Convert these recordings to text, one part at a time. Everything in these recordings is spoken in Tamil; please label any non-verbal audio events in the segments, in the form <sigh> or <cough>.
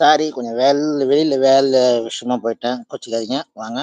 சாரி கொஞ்சம் வேலை வெளியில் வேலை விஷயமா போயிட்டேன். கோச்சிக்காதீங்க. வாங்க.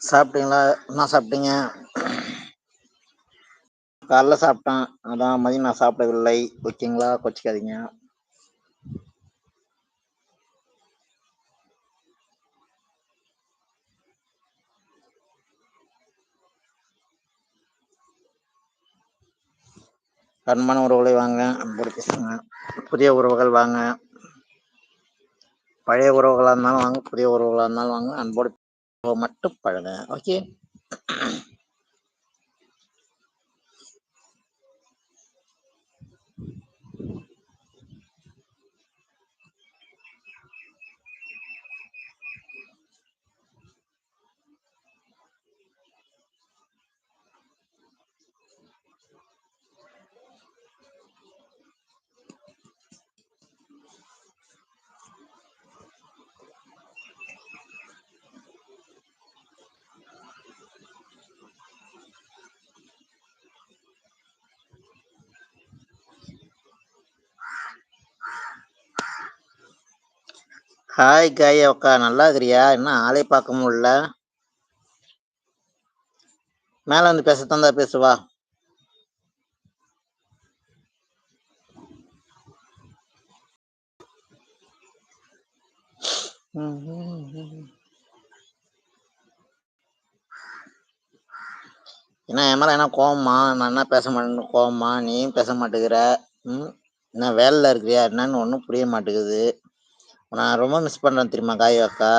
சாப்பிட்டீங்களா? என்ன சாப்பிட்டீங்க? காலைல சாப்பிட்டேன். அதான் மதியம் நான் சாப்பிடவில்லை. ஓகேங்களா கொச்சிக்காதீங்க அன்பான உறவுகளை வாங்க. அன்போடு பேசுங்க. புதிய உறவுகள் வாங்க. பழைய உறவுகளாக இருந்தாலும் வாங்க. புதிய உறவுகளாக இருந்தாலும் வாங்க. அன்போடு மட்டும் பழக ஓகே ஹாய் காய் அக்கா நல்லா இருக்கிறியா? என்ன ஆளே பார்க்க முடியல. மேலே வந்து பேச தந்தா பேசுவா என்ன என் மேலே என்ன கோவமா? நான் என்ன பேச மாட்டேன்னு கோவமா? நீயும் பேச மாட்டேங்கிற. ம்? என்ன வேலையில் இருக்கிறியா? என்னன்னு ஒன்றும் புரிய மாட்டேங்குது. நான் ரொம்ப மிஸ் பண்றேன் தெரியுமா காய் அக்கா?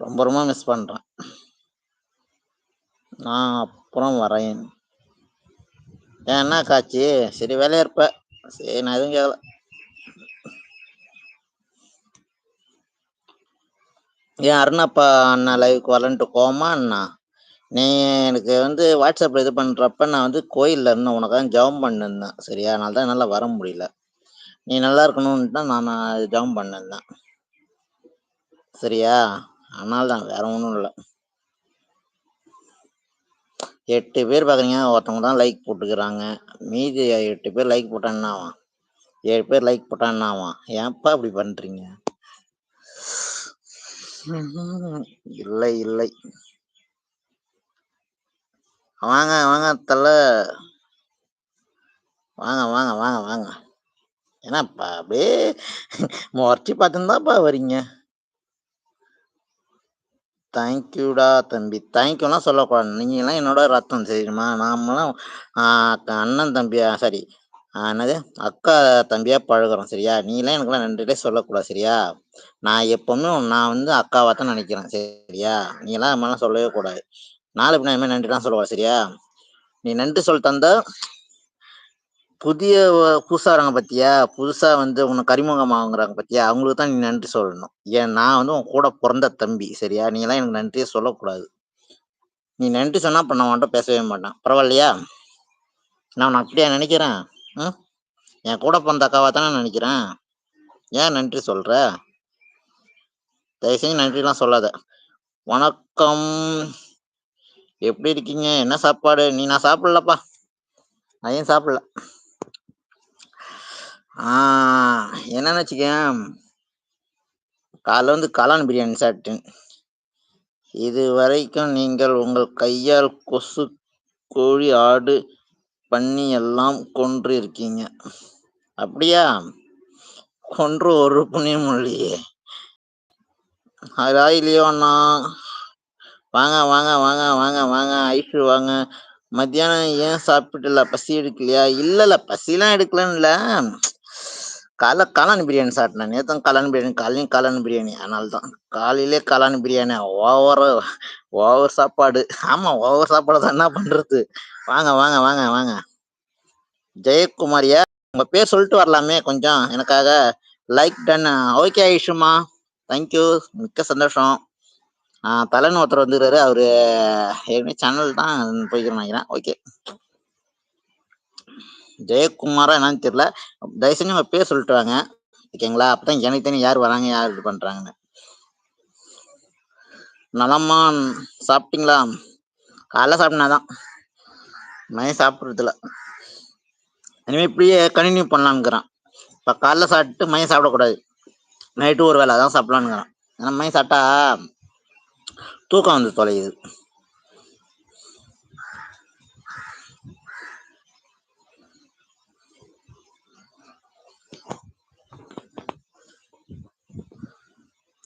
ரொம்ப ரொம்ப மிஸ் பண்றேன். நான் அப்புறம் வரேன். ஏன் என்ன காட்சி சரி வேலையா இருப்ப? சரி நான் எதுவும் கேட்கல ஏன் அருணப்பா அண்ணா லைவுக்கு வரலன்ட்டு கோவமா அண்ணா? நீ எனக்கு வந்து வாட்ஸ்அப்பில் இது பண்ணுறப்ப நான் வந்து கோயிலில் இருந்தேன். உனக்காக ஜெபம் பண்ணிருந்தேன். சரியா? அதனால தான் என்னால் வர முடியல. நீ நல்லா இருக்கணும்னு தான் நான் நான் ஜெபம் பண்ணிருந்தேன். சரியா? அதனால தான் வேற ஒன்றும் இல்லை. எட்டு பேர் பார்க்குறீங்க ஒருத்தவங்க தான் லைக் போட்டுக்கிறாங்க. மீதி எட்டு பேர் லைக் போட்டான்னாவான் ஏழு பேர் லைக் போட்டா என்ன ஏன்ப்பா இப்படி பண்ணுறீங்க இல்லை இல்லை. வாங்க வாங்க தல. வாங்க வாங்க வாங்க வாங்க. ஏன்னாப்பா அப்படியே <laughs> முறைச்சி பார்த்துருந்தாப்பா வரீங்க. தேங்க்யூடா தம்பி. தேங்க்யூலாம் சொல்லக்கூடாது. நீங்களாம் என்னோட ரத்தம் சரிமா நாமெல்லாம் அண்ணன் தம்பியா சாரி. என்னது? அக்கா தம்பியாக பழகுறோம் சரியா? நீலாம் எனக்குலாம் நன்றிலே சொல்லக்கூடாது சரியா? நான் எப்போவுமே நான் வந்து அக்காவாக தான் நினைக்கிறேன் சரியா? நீலாம் நம்மளாம் சொல்லவே கூடாது. நாலு பின்ன இனிமேல் தான் சொல்லுவா சரியா? நீ நன்றி சொல் தந்த புதிய வ- பத்தியா? புதுசா வந்து உன்னை கரிமுகம் ஆகுறாங்க பத்தியா? அவங்களுக்கு தான் நீ நன்றி சொல்லணும். ஏன் நான் வந்து உன் கூட பிறந்த தம்பி சரியா? நீ எல்லாம் எனக்கு நன்றியே சொல்லக்கூடாது. நீ நன்றி சொன்னா பண்ண நான் உன்கிட்ட பேசவே மாட்டேன். பரவாயில்லையா? நான் உன்னை அப்படியா நினைக்கிறேன்? ம்? என் கூட பிறந்த அக்காவா தானே நினைக்கிறேன்? ஏன் நன்றி சொல்ற? தயவுசெய்து நன்றிலாம் சொல்லாத. வணக்கம். எப்படி இருக்கீங்க? என்ன சாப்பாடு? நீ நான் சாப்பிடலப்பா. நான் ஏன் சாப்பிடல? ஆஹ் என்னன்னு வச்சுக்கேன் காலைல வந்து காளான் பிரியாணி சாப்பிட்டேன். இது வரைக்கும் நீங்கள் உங்கள் கையால் கொசு கோழி ஆடு பன்னி எல்லாம் கொன்று இருக்கீங்க. அப்படியா? கொன்று ஒரு புண்ணியம் இல்லையே. அதா இல்லையோ அண்ணா? வாங்க வாங்க வாங்க வாங்க வாங்க ஐஷு வாங்க. மத்தியானம் ஏன் சாப்பிட்டுல? பசி எடுக்கலையா? இல்ல இல்ல பசிலாம் எடுக்கலன்னு இல்ல காலைல காளான் பிரியாணி சாப்பிட்டேன். நேற்று காளான் பிரியாணி காலையும் காளான் பிரியாணி. அதனால தான் காலையிலே காளான் பிரியாணி. ஓவர் ஓவர் சாப்பாடு. ஆமாம் ஓவர் சாப்பாடு தான். என்ன பண்ணுறது வாங்க வாங்க வாங்க வாங்க. ஜெயக்குமாரியா? உங்கள் பேர் சொல்லிட்டு வரலாமே கொஞ்சம். எனக்காக லைக் டன் ஓகே ஐஷுமா. தேங்க்யூ மிக்க சந்தோஷம். தலைன்னு ஒருத்தர் வந்துருக்காரு. அவரு ஏற்கனவே சேனல் தான் போய்க்கிறேன் நினைக்கிறேன். ஓகே ஜெயக்குமாரா என்னன்னு தெரியல. தயவு செஞ்சு உங்க பேர் சொல்லிட்டு வாங்க. ஓகேங்களா அப்பதான் எனக்கு தெரியும் யார் வராங்க யார் இது பண்றாங்கன்னு. நலமா சாப்பிட்டீங்களா? காலைல சாப்பிட்டனாதான். மயம் சாப்பிட்றதுல. இனிமே இப்படியே கண்டினியூ பண்ணலாம்ங்கிறான். இப்போ காலைல சாப்பிட்டு மயம் சாப்பிடக்கூடாது. நைட்டு ஒரு வேளை அதான் சாப்பிடலான்னுங்கிறான் ஏன்னா மயம் சாப்பிட்டா தூக்கம் வந்து தொலையுது.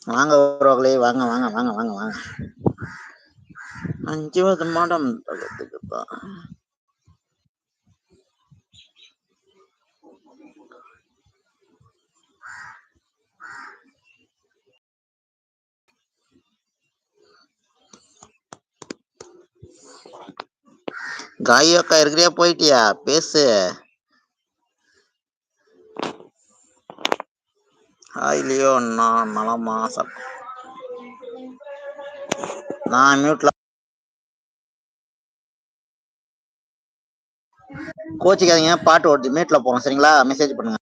வாங்க உறவுகளே வாங்க வாங்க வாங்க வாங்க வாங்க. அஞ்சுவது மாடம் தான் காய் அக்கா இருக்கிறியா? போயிட்டியா? பேசு. ஹாய் லியோ நான் நலமா? சாப். நான் மியூட்ல கோச்சிக்காதீங்க. பாட்டு ஓடுது. மியூட்ல போறோம். சரிங்களா? மெசேஜ் பண்ணுங்க.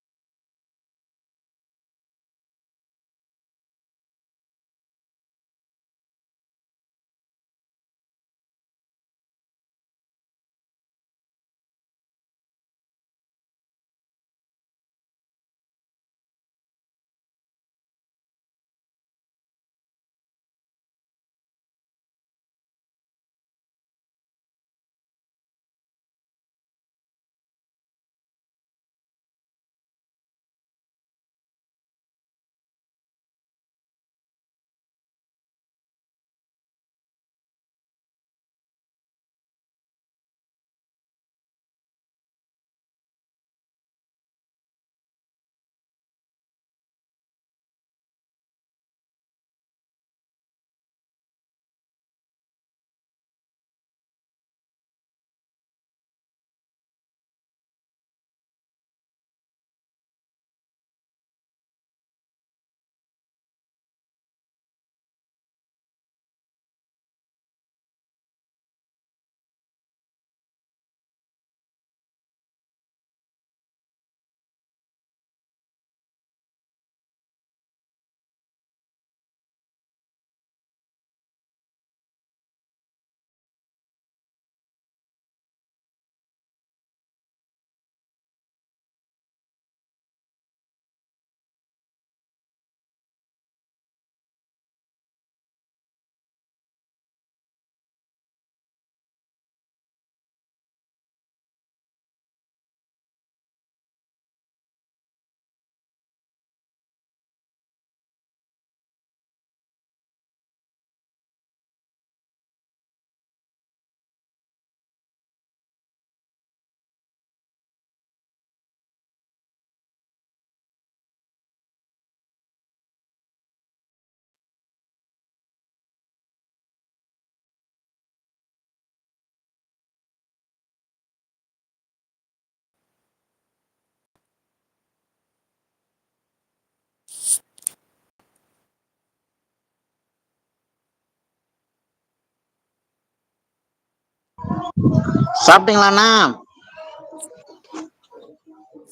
சாப்பிட்டீங்களாண்ணா?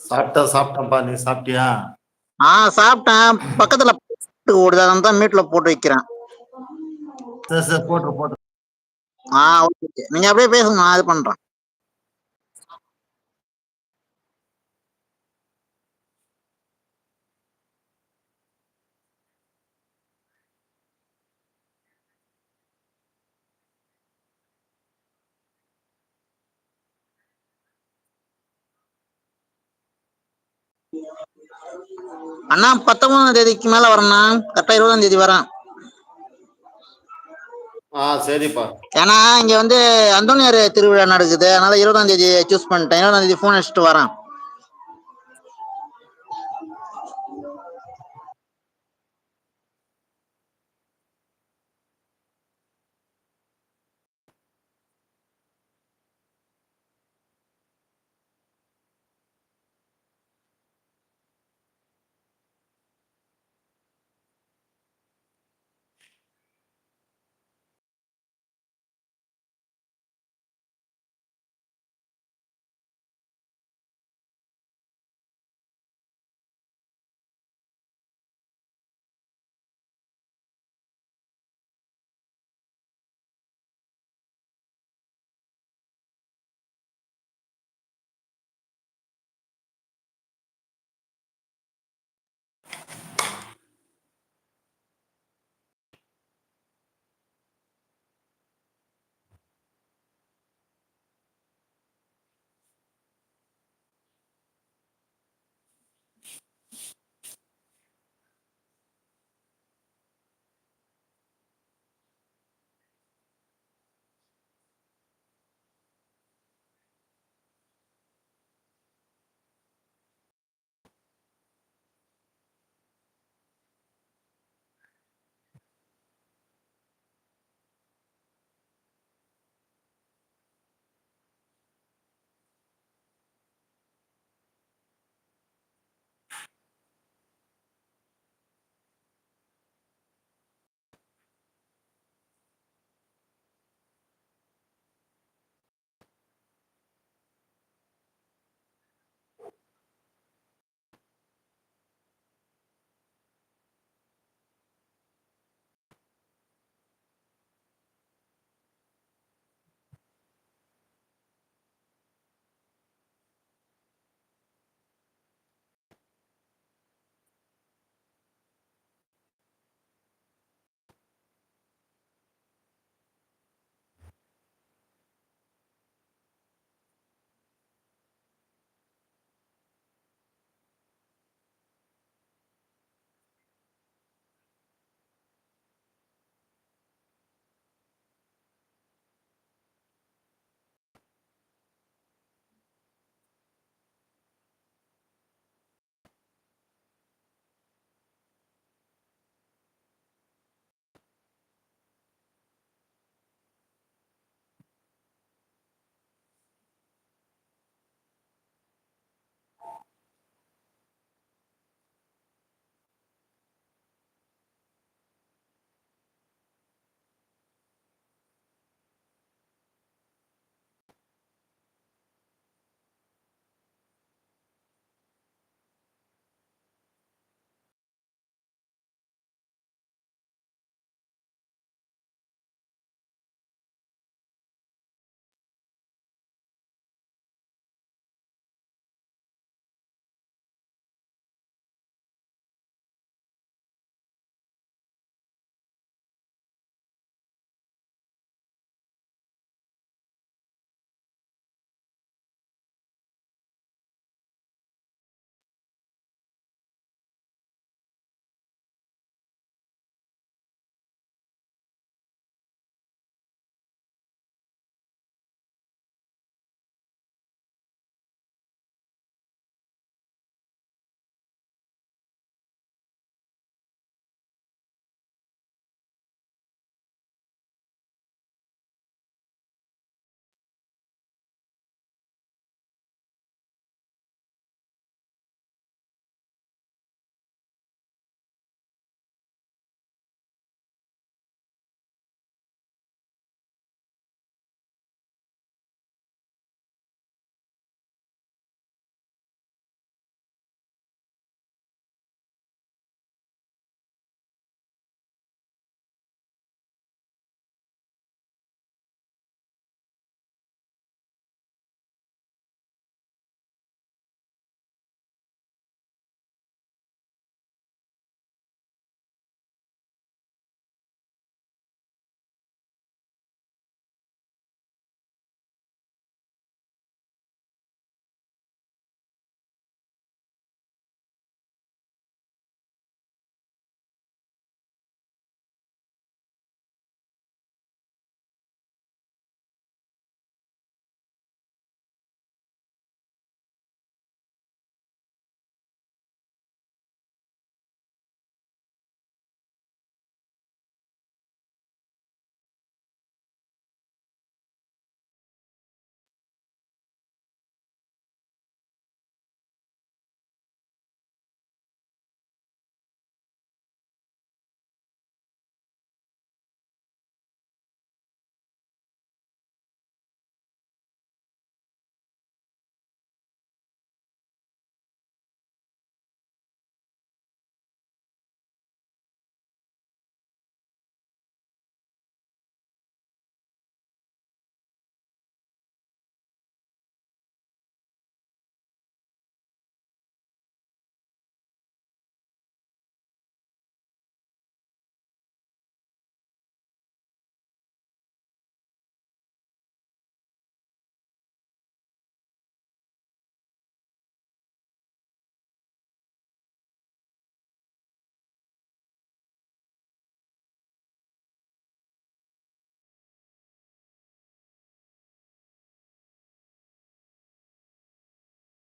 சாப்பிட்டா சாப்பிட்டேன்ப்பா நீ சாப்பிட்டியா? ஆ சாப்பிட்டேன். பக்கத்துல பாட்டு ஓடுது அதான் தான் மீட்ல போட்டு வைக்கிறேன். சரி சரி போட்டு போட்டு ஆ ஓகே. நீங்க அப்படியே பேசுங்க நான் இது பண்றேன். அண்ணா பத்தொன்பதாம் தேதிக்கு மேல வரேண்ணா. கரெக்டா இருபதாம் தேதி வரேன். ஆ சரிப்பா. ஏன்னா இங்க வந்து அந்தோனியார் திருவிழா நடக்குது. அதனால இருபதாம் தேதி சூஸ் பண்ணிட்டேன். இருபதாம் தேதி போன் அடிச்சுட்டு வரேன்.